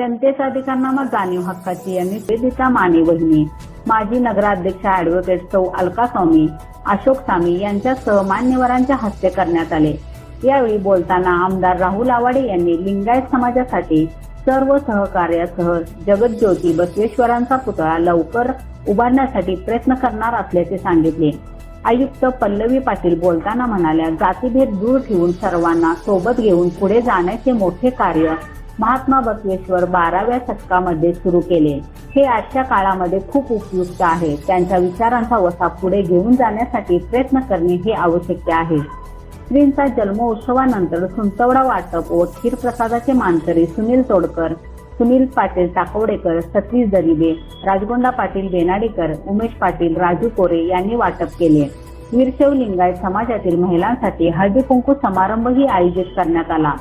जनतेचा अधिकारनामा जाणीव हक्काची यांनी निवेदिता माने वहिनी. माजी नगराध्यक्ष अॅडव्होकेट सौ अलका स्वामी अशोक स्वामी यांच्यासह मान्यवरांच्या हस्ते करण्यात आले. यावेळी बोलताना आमदार राहुल आवाडे यांनी लिंगायत समाजासाठी सर्व सहकार्यासह जगज्योती बसवेश्वरांचा पुतळा लवकर उभारण्यासाठी प्रयत्न करणार असल्याचे सांगितले. आयुक्त पल्लवी पाटील बोलताना म्हणाल्या जातीभेद दूर ठेवून सर्वांना सोबत घेऊन पुढे जाण्याचे मोठे कार्य महात्मा बसवेश्वर बाराव्या शतकामध्ये सुरू केले. हे आजच्या काळामध्ये खूप उपयुक्त आहे. त्यांच्या विचारांचा वसा पुढे घेऊन जाण्यासाठी प्रयत्न करणे हे आवश्यक आहे. श्रींचा जन्मोत्सवानंतर सुंतवडा वाटप व खीरप्रसादाचे मानकरी सुनील तोडकर सुनील पाटील टाकवडेकर सतीश दरिबे राजगोंडा पाटील बेनाडेकर उमेश पाटील राजू कोरे यांनी वाटप केले. वीरशैव लिंगायत समाजातील महिलांसाठी हळदी कुंकू समारंभही आयोजित करण्यात आला.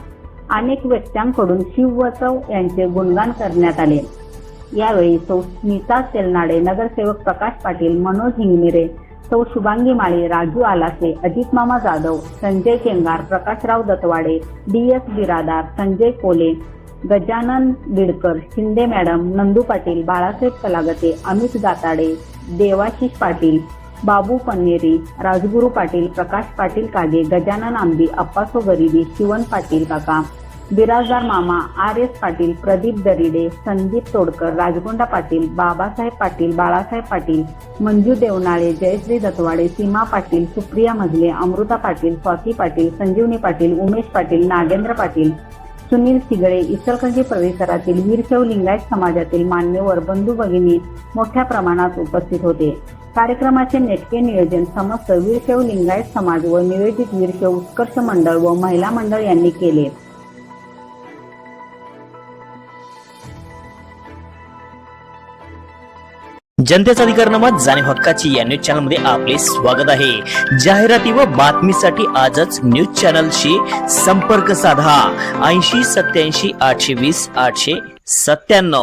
अनेक व्यक्त्यांकडून शिववसव यांचे गुणगान करण्यात आले. यावेळी सौ स्मिता सेलनाडे नगरसेवक प्रकाश पाटील मनोज हिंगमिरे सौ शुभांगी माळी राजू आलासे अजित मामा Jadhav Sanjay Kengar Prakashrao Dattawade D S Biradar Sanjay Kole Gajanan Bidkar Shinde madam Nandu Patil Balasaheb Kalagate Amit Datade Devashish Patil Babu Panneri Rajguru Patil Prakash Patil Kage Gajanan Ambi Appaso गरिबी शिवन पाटील काका बिराजदार मामा R S Patil Pradeep Daride Sandeep Todkar Rajgonda Patil Babasaheb Patil Balasaheb Patil Manju देवनाळे Jayashree Dattawade Seema Patil Supriya मजले अमृता पाटील स्वाती पाटील संजीवनी पाटील उमेश पाटील नागेंद्र पाटील सुनील सिगळे इचलकरंजी परिसरातील वीरशैव लिंगायत समाजातील मान्यवर बंधू भगिनी मोठ्या प्रमाणात उपस्थित होते. कार्यक्रमाचे नेटके नियोजन समस्त वीरशैव लिंगायत समाज व नियोजित वीरशैव उत्कर्ष मंडळ व महिला मंडळ यांनी केले. जनतेचा अधिकारनामा जाणीव हक्काची या न्यूज चॅनलमध्ये आपले स्वागत आहे. जाहिराती व बातमीसाठी आजच न्यूज चॅनलशी संपर्क साधा. ऐंशी सत्याऐंशी आठशे वीस आठशे सत्त्याण्णव.